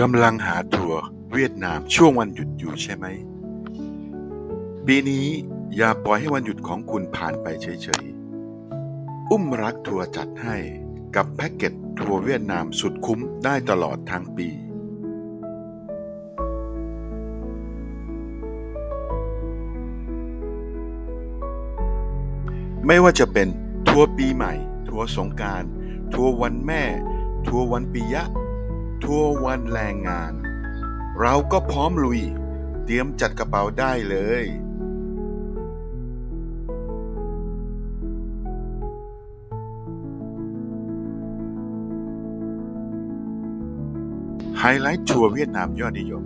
กำลังหาทัวร์เวียดนามช่วงวันหยุดอยู่ใช่ไหม ปีนี้อย่าปล่อยให้วันหยุดของคุณผ่านไปเฉยๆ อุ้มรักทัวร์จัดให้กับแพ็กเกจทัวร์เวียดนามสุดคุ้มได้ตลอดทั้งปีไม่ว่าจะเป็นทัวร์ปีใหม่ ทัวร์สงการ ทัวร์วันแม่ ทัวร์วันปียะ ทัวร์วันแรงงาน เราก็พร้อมลุย เตรียมจัดกระเป๋าได้เลยไฮไลท์ทัวร์เวียดนามยอดนิยม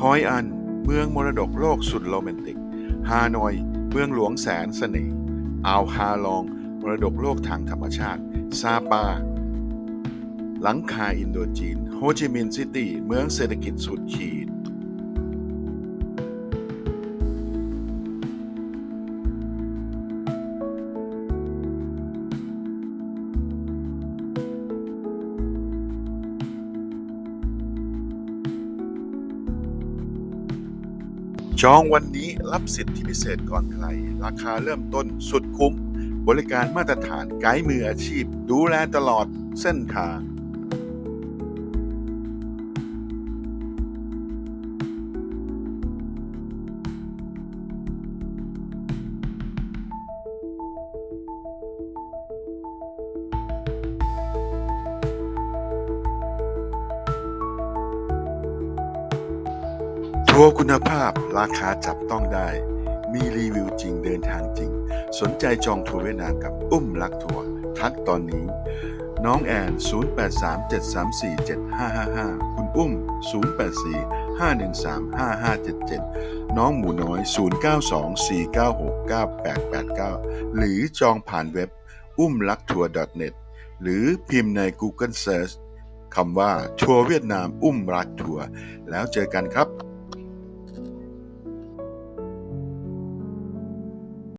ฮอยอัน เมืองมรดกโลกสุดโรแมนติก ฮานอย เมืองหลวงแสนเสน่ห์ อ่าวฮาลอง มรดกโลกทางธรรมชาติ ซาปา หลังคาอินโดจีน โฮจิมินห์ซิตี้ เมืองเศรษฐกิจสุดขีด จองวันนี้รับสิทธิพิเศษก่อนใคร ราคาเริ่มต้นสุดคุ้ม บริการมาตรฐานไกด์มืออาชีพ ดูแลตลอดเส้นทาง ทัวร์คุณภาพราคาจับต้องได้ มีรีวิวจริงเดินทางจริง สนใจจองทัวร์เวียดนามกับอุ้มลักทัวร์ทักตอนนี้ น้องแอน 0837347555 คุณอุ้ม 084-513-5577 น้องหมูน้อย 0924969889 หรือจองผ่านเว็บอุ้มลักทัวร์ .net หรือพิมพ์ใน Google Search คำว่าทัวร์เวียดนามอุ้มรักทัวร์แล้วเจอกันครับ